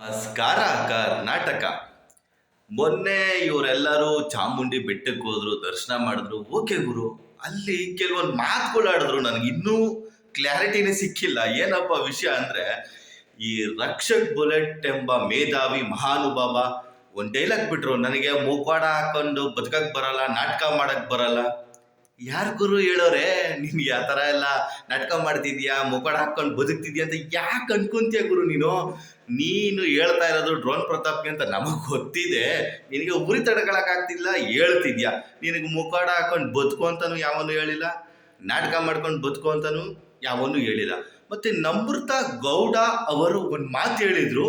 ನಮಸ್ಕಾರ, ಕರ್ನಾಟಕ. ಮೊನ್ನೆ ಇವರೆಲ್ಲರೂ ಚಾಮುಂಡಿ ಬೆಟ್ಟಕ್ಕೆ ಹೋದ್ರು, ದರ್ಶನ ಮಾಡಿದ್ರು. ಓಕೆ ಗುರು, ಅಲ್ಲಿ ಕೆಲವೊಂದು ಮಾತುಗಳಾಡಿದ್ರು ನನಗೆ. ಇನ್ನೂ ಕ್ಲಾರಿಟಿನೇ ಸಿಕ್ಕಿಲ್ಲ. ಏನಪ್ಪ ವಿಷಯ ಅಂದ್ರೆ, ಈ ರಕ್ಷಕ್ ಬುಲೆಟ್ ಎಂಬ ಮೇಧಾವಿ ಮಹಾನುಭಾವ ಒಂದು ಡೈಲಾಗ್ ಬಿಟ್ರು. ನನಗೆ ಮೂಕ್ವಾಡ ಹಾಕೊಂಡು ಬದುಕಕ್ಕೆ ಬರಲ್ಲ, ನಾಟಕ ಮಾಡಕ್ಕೆ ಬರಲ್ಲ. ಯಾರ್ ಗುರು ಹೇಳೋರೆ? ನೀನು ಆ ಥರ ಎಲ್ಲ ನಾಟಕ ಮಾಡ್ತಿದ್ಯಾ? ಮುಖಡ ಹಾಕ್ಕೊಂಡು ಬದುಕ್ತಿದ್ಯಾ ಅಂತ ಯಾಕೆ ಅನ್ಕೊಂತೀಯ ಗುರು ನೀನು? ನೀನು ಹೇಳ್ತಾ ಇರೋದು ಡ್ರೋನ್ ಪ್ರತಾಪ್ಗೆ ಅಂತ ನಮಗೆ ಗೊತ್ತಿದೆ. ನಿನಗೆ ಉರಿ ತಡ್ಕೊಳಕ್ಕಾಗ್ತಿಲ್ಲ ಹೇಳ್ತಿದ್ಯಾ. ನಿನಗೆ ಮುಖಾಡ ಹಾಕೊಂಡು ಬದುಕು ಅಂತನೂ ಯಾವನು ಹೇಳಿಲ್ಲ, ನಾಟಕ ಮಾಡ್ಕೊಂಡು ಬದುಕು ಅಂತನೂ ಯಾವನು ಹೇಳಿಲ್ಲ. ಮತ್ತು ನಮೃತ ಗೌಡ ಅವರು ಒಂದು ಮಾತು ಹೇಳಿದರು,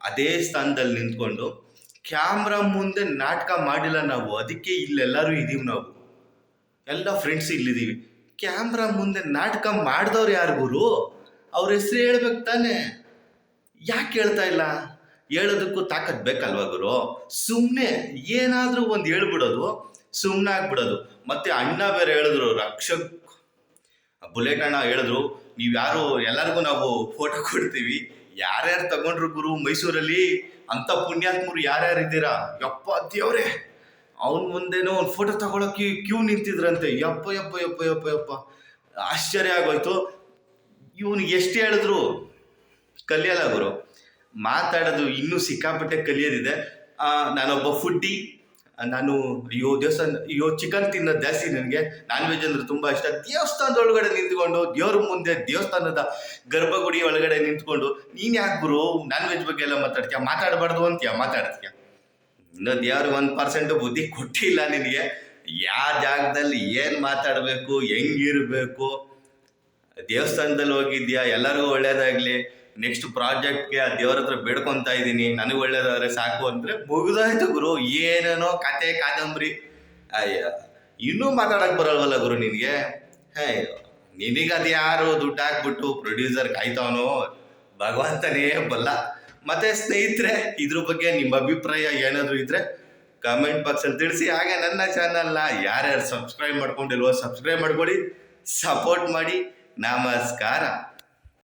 ಅದೇ ಸ್ಥಾನದಲ್ಲಿ ನಿಂತ್ಕೊಂಡು, ಕ್ಯಾಮ್ರಾ ಮುಂದೆ ನಾಟಕ ಮಾಡಿಲ್ಲ ನಾವು, ಅದಕ್ಕೆ ಇಲ್ಲೆಲ್ಲರೂ ಇದ್ದೀವಿ ನಾವು. ಎಲ್ಲ ಫ್ರೆಂಡ್ಸ್ ಇಲ್ಲಿದ್ದೀವಿ. ಕ್ಯಾಮ್ರಾ ಮುಂದೆ ನಾಟಕ ಮಾಡಿದವ್ರು ಯಾರು ಗುರು? ಅವ್ರ ಹೆಸರು ಹೇಳ್ಬೇಕು ತಾನೆ. ಯಾಕೆ ಹೇಳ್ತಾ ಇಲ್ಲ? ಹೇಳೋದಕ್ಕೂ ತಾಕತ್ ಬೇಕಲ್ವಾ ಗುರು? ಸುಮ್ಮನೆ ಏನಾದರೂ ಒಂದು ಹೇಳ್ಬಿಡೋದು ಸುಮ್ಮನೆ ಆಗ್ಬಿಡೋದು. ಮತ್ತೆ ಅಣ್ಣ ಬೇರೆ ಹೇಳಿದ್ರು, ರಕ್ಷಕ್, ಬುಲೆಟ್ ಅಣ್ಣ ಹೇಳಿದ್ರು, ನೀವು ಯಾರು, ಎಲ್ಲರಿಗೂ ನಾವು ಫೋಟೋ ಕೊಡ್ತೀವಿ. ಯಾರ್ಯಾರು ತಗೊಂಡ್ರು ಗುರು ಮೈಸೂರಲ್ಲಿ? ಅಂಥ ಪುಣ್ಯಾತ್ಮರು ಯಾರ್ಯಾರು ಇದ್ದೀರಾ ಯಪ್ಪ ದೇವ್ರೆ. ಅವನ ಮುಂದೆನೋ ಒಂದು ಫೋಟೋ ತಗೊಳಕ್ಕೆ ಕ್ಯೂ ನಿಂತಿದ್ರಂತೆ. ಯಪ್ಪ ಯಪ್ಪ ಯಪ್ಪ ಯಪ್ಪ ಯಪ್ಪ. ಆಶ್ಚರ್ಯ ಆಗೋಯ್ತು. ಇವನಿಗೆ ಎಷ್ಟು ಹೇಳಿದ್ರು? ಕಲಿಯಲ್ಲ ಗುರು. ಮಾತಾಡೋದು ಇನ್ನೂ ಸಿಕ್ಕಾಪಟ್ಟೆ ಕಲಿಯೋದಿದೆ. ನಾನೊಬ್ಬ ಫುಡ್ಡಿ ನಾನು, ಅಯ್ಯೋ, ದೇವಸ್ಥಾನ, ಅಯ್ಯೋ ಚಿಕನ್ ತಿನ್ನೋದು ಜಾಸ್ತಿ ನನಗೆ. ನಾನ್ ವೆಜ್ ಅಂದ್ರೆ ತುಂಬ ಇಷ್ಟ. ದೇವಸ್ಥಾನದ ಒಳಗಡೆ ನಿಂತ್ಕೊಂಡು, ದೇವ್ರ ಮುಂದೆ ದೇವಸ್ಥಾನದ ಗರ್ಭಗುಡಿ ಒಳಗಡೆ ನಿಂತ್ಕೊಂಡು, ನೀನು ಯಾಕೆ ಗುರು? ನಾನ್ ವೆಜ್ ಬಗ್ಗೆ ಎಲ್ಲ ಮಾತಾಡ್ತೀಯ? ಮಾತಾಡಬಾರ್ದು ಅಂತೀಯ? ಮಾತಾಡ್ತೀಯ? ಇನ್ನು ದೇವ್ರಿಗೆ ಒಂದು ಪರ್ಸೆಂಟ್ ಬುದ್ಧಿ ಕೊಟ್ಟಿಲ್ಲ ನಿನಗೆ? ಯಾವ ಜಾಗದಲ್ಲಿ ಏನು ಮಾತಾಡಬೇಕು, ಹೆಂಗಿರಬೇಕು? ದೇವಸ್ಥಾನದಲ್ಲಿ ಹೋಗಿದ್ಯಾ? ಎಲ್ಲರಿಗೂ ಒಳ್ಳೇದಾಗ್ಲಿ. ನೆಕ್ಸ್ಟ್ ಪ್ರಾಜೆಕ್ಟ್ಗೆ ಆ ದೇವ್ರ ಹತ್ರ ಬೇಡ್ಕೊಂತ ಇದ್ದೀನಿ ನನಗೆ ಒಳ್ಳೇದಾದ್ರೆ ಸಾಕು ಅಂದ್ರೆ ಮುಗಿದಾಯ್ತು ಗುರು. ಏನೇನೋ ಕತೆ, ಕಾದಂಬರಿ. ಅಯ್ಯ, ಇನ್ನೂ ಮಾತಾಡಕ್ ಬರಲ್ವಲ್ಲ ಗುರು ನಿನಗೆ? ಹೇ ನಿನಗೆ ಅದು ಯಾರು ದುಡ್ಡು ಹಾಕ್ಬಿಟ್ಟು ಪ್ರೊಡ್ಯೂಸರ್ ಕಾಯ್ತಾವನೋ? ಭಗವಂತನೇ ಬಲ್ಲ. ಮತ್ತೆ ಸ್ನೇಹಿತರೆ, ಇದ್ರ ಬಗ್ಗೆ ನಿಮ್ಮ ಅಭಿಪ್ರಾಯ ಏನಾದರೂ ಇದ್ರೆ ಕಮೆಂಟ್ ಬಾಕ್ಸಲ್ಲಿ ತಿಳಿಸಿ. ಹಾಗೆ ನನ್ನ ಚಾನಲ್ನ ಯಾರ್ಯಾರು ಸಬ್ಸ್ಕ್ರೈಬ್ ಮಾಡ್ಕೊಂಡಿಲ್ವೋ ಸಬ್ಸ್ಕ್ರೈಬ್ ಮಾಡ್ಕೊಳ್ಳಿ ಸಪೋರ್ಟ್ ಮಾಡಿ. ನಮಸ್ಕಾರ.